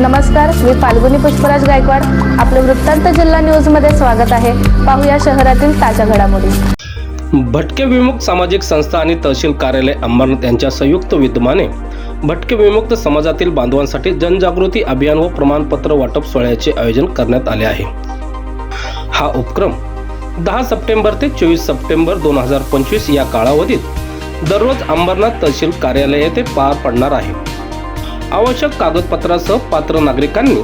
नमस्कार मी फाल्गुनी पुष्पराज गायकवाड. आपलं वृत्तांत जिल्हा न्यूजमध्ये स्वागत आहे. पाहूया शहरातील ताज्या घडामोडी. भटके विमुक्त सामाजिक संस्था आणि तहसील कार्यालय अंबरनाथ यांच्या संयुक्त विद्यमाने भटके विमुक्त समाजातील बांधवांसाठी जनजागृती अभियान व प्रमाणपत्र वाटप सोहळ्याचे आयोजन करण्यात आले आहे. हा उपक्रम दहा सप्टेंबर ते चोवीस सप्टेंबर दोन हजार पंचवीस या कालावधीत दररोज अंबरनाथ तहसील कार्यालय येथे पार पडणार आहे. आवश्यक कागदपत्रासह पात्र नागरिकांनी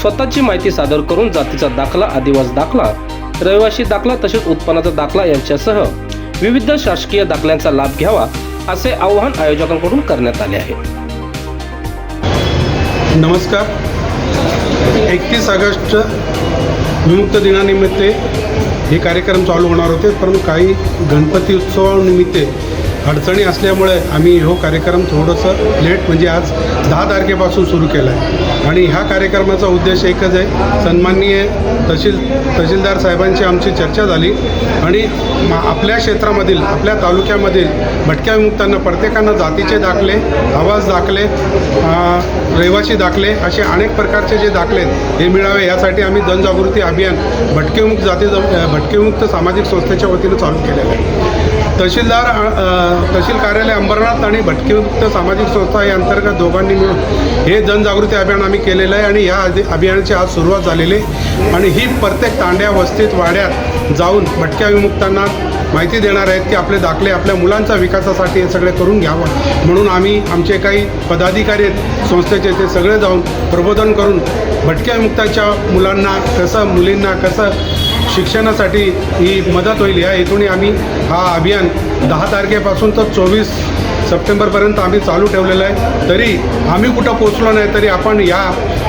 स्वतःची माहिती सादर करून जातीचा दाखला आदिवासी दाखला रहिवासी दाखला तसेच उत्पन्नाचा दाखला यांच्यासह विविध शासकीय दाखल्यांचा लाभ घ्यावा असे आवाहन आयोजकांकडून करण्यात आले आहे. नमस्कार. एकतीस ऑगस्ट विमुक्त दिनानिमित्त हे कार्यक्रम चालू होणार होते परंतु काही गणपती उत्सवानिमित्त अडचणी असल्यामुळे आम्ही हो कार्यक्रम थोडंसं लेट म्हणजे आज दहा तारखेपासून सुरू केला आहे आणि ह्या कार्यक्रमाचा उद्देश एकच आहे सन्माननीय तहसील तहसीलदार साहेबांची आमची चर्चा झाली आणि मा- आपल्या क्षेत्रामधील आपल्या तालुक्यामधील भटक्या विमुक्तांना प्रत्येकांना जातीचे दाखले आवाज दाखले रहिवासी दाखले असे अनेक प्रकारचे जे दाखले आहेत हे मिळावे यासाठी आम्ही जनजागृती अभियान भटकेमुक्त जाती भटकेमुक्त सामाजिक संस्थेच्या वतीनं चालू केलेलं आहे. तहसीलदार तहसील कार्यालय अंबरनाथ आणि भटकेमुक्त सामाजिक संस्था या अंतर्गत दोघांनी मिळून हे जनजागृती अभियान आम्ही केलेलं आहे आणि या अभियानाची आज सुरुवात झालेली आहे. आणि ही प्रत्येक तांड्या वस्तीत वाड्यात जाऊन भटक्या विमुक्तांना माहिती देणार आहेत की आपले दाखले आपल्या मुलांच्या विकासासाठी हे सगळे करून घ्यावं. म्हणून आम्ही आमचे काही पदाधिकारी आहेत संस्थेचे ते सगळे जाऊन प्रबोधन करून भटक्या विमुक्ताच्या मुलांना कसं मुलींना कसं शिक्षणासाठी ही मदत होईल या हेतूने आम्ही हा अभियान दहा तारखेपासून तर चोवीस सप्टेंबरपर्यंत आम्ही चालू ठेवलेलं आहे. तरी आम्ही कुठं पोचलो नाही तरी आपण या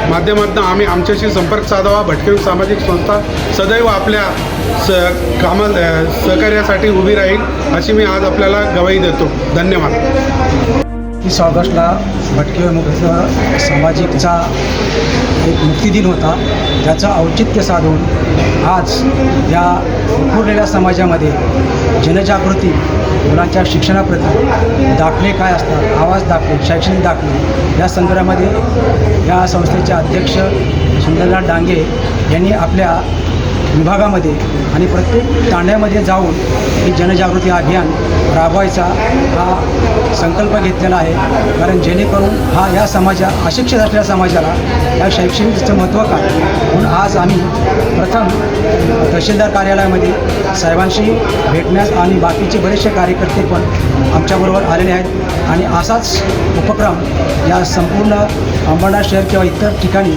माध्यमातून आम्ही आमच्याशी संपर्क साधावा. भटके सामाजिक संस्था सदैव आपल्या स कामा सहकार्यासाठी उभी राहील अशी मी आज आपल्याला गवाही देतो. धन्यवाद. तीस ऑगस्टला भटके मुक्त सामाजिकचा एक मुक्तिदिन होता. त्याचं औचित्य साधून आज या विखुरलेल्या समाजामध्ये जनजागृती मुलांच्या शिक्षणाप्रती दाखले काय असतात आवाज दाखले शैक्षणिक दाखले या संदर्भामध्ये या संस्थेचे अध्यक्ष सुंदरलाल डांगे यांनी आपल्या विभागामध्ये आणि प्रत्येक तांड्यामध्ये जाऊन हे जनजागृती अभियान राबवायचा हा संकल्प घेतलेला आहे. कारण जेणेकरून हा या समाजा अशिक्षित असलेल्या समाजाला या शैक्षणिकचं महत्त्व काय? म्हणून आज आम्ही प्रथम तहसीलदार कार्यालयामध्ये साहेबांशी भेटण्यास आणि बाकीचे बरेचसे कार्यकर्ते पण आमच्याबरोबर आलेले आहेत. आणि असाच उपक्रम या संपूर्ण अंबरनाथ शहर किंवा इतर ठिकाणी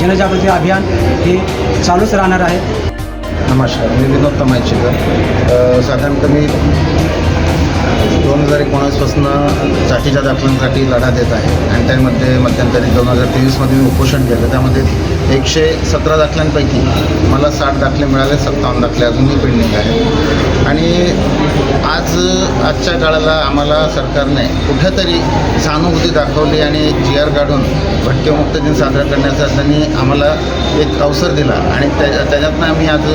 जनजागृती अभियान हे चालूच राहणार आहे. नमस्कार मी विनोद तमायचेकर अ, साधारणतः मी दोन हजार एकोणीसपासून जातीच्या दाखल्यांसाठी लढा देत आहे. आणि त्यामध्ये मध्यंतरी दोन हजार तेवीसमध्ये मी उपोषण केलं. त्यामध्ये एकशे सतरा दाखल्यांपैकी मला साठ दाखले मिळाले सत्तावन्न दाखले अजूनही पेंडिंग आहेत. आणि आज आजच्या काळाला आम्हाला सरकारने कुठेतरी सहानुभूती दाखवली आणि जी आर काढून भटकेमुक्त दिन साजरा करण्याचा त्यांनी आम्हाला एक अवसर दिला. आणि त्या त्याच्यातनं आम्ही आज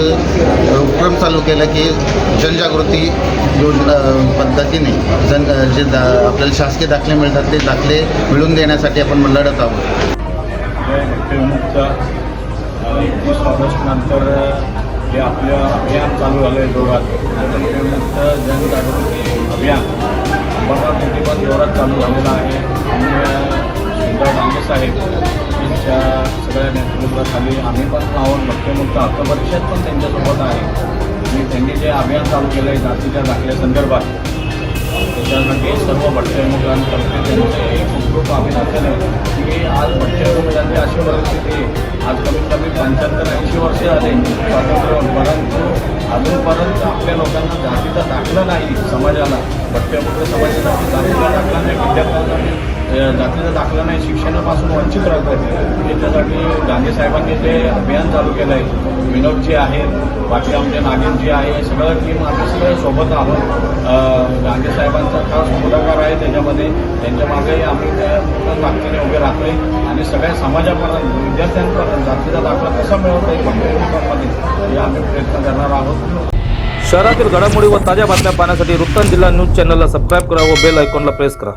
चालू केलं की जनजागृती योजना पद्धतीने जन जे दा आपल्याला शासकीय दाखले मिळतात ते दाखले मिळवून देण्यासाठी आपण लढत आहोत. भक्तिविमुक्त एकतीस ऑगस्ट नंतर जे आपलं अभियान चालू झालं आहे जोरात जनजागृती अभियान अंबरनाथ येथे पण जोरात चालू झालेलं आहे. आम्ही सुंदर डांगे साहेब यांच्या सगळ्या नेतृत्वाखाली आम्ही पण आहोत मुख्यमंत्री हक्क परिषद पण त्यांच्यासोबत आहे. आणि त्यांनी जे अभियान चालू केलं आहे जातीच्या दाखल्या संदर्भात त्याच्यासाठी सर्व भटक्यामुखांतर्फे त्यांचे खूप खूप अभिनंदन आहे की आज भटक्यामुखांची अशी परिस्थिती आहे आज कमीत कमी पंच्याहत्तर ऐंशी वर्षे आले. स्वातंत्र्य परंतु अजूनपर्यंत आपल्या लोकांना जातीचा दाखला नाही समाजाला. भटक्यामुक्त समाजासाठी जातीचा दाखला नाही. विद्यार्थ्यांसाठी जातीचा दाखला नाही शिक्षणापासून वंचित राहतात त्याच्यासाठी गांधी साहेबांनी जे अभियान चालू केलं आहे विनोदजी आहेत बाकी आमचे नागेशजी आहे सगळं टीम आम्ही सगळे सोबत आहोत. गांधी साहेबांचा खास पुढाकार आहे त्याच्यामध्ये. त्यांच्या मागे आम्ही त्या पूर्ण ताकदीने उभे राहतोय. आणि सगळ्या समाजापर्यंत विद्यार्थ्यांपर्यंत जातीचा दाखला कसा मिळवता येईल भक्तिमध्ये हे आम्ही प्रयत्न करणार आहोत. शहरातील घडामोडी व ताज्या बातम्या पाहण्यासाठी वृत्तांत जिल्हा न्यूज चॅनलला सबस्क्राईब करा व बेल आयकॉनला प्रेस करा.